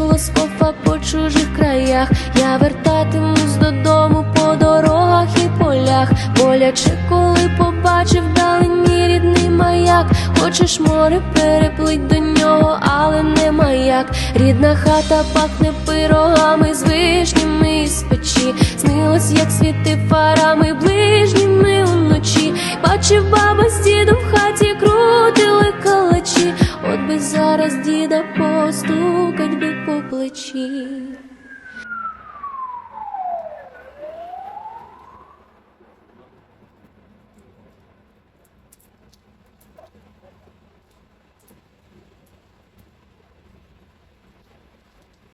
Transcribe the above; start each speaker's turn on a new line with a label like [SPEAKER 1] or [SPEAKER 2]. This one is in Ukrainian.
[SPEAKER 1] носило скофа по чужих краях, я вертатимусь додому по дорогах і полях, боляче, коли побачив вдалині рідний маяк, хочеш море переплить до нього, але не маяк. Рідна хата пахне пирогами з вишнями з печі, снилось, як світи фарами ближніми уночі. Бачив баба діда постукать би по плечі.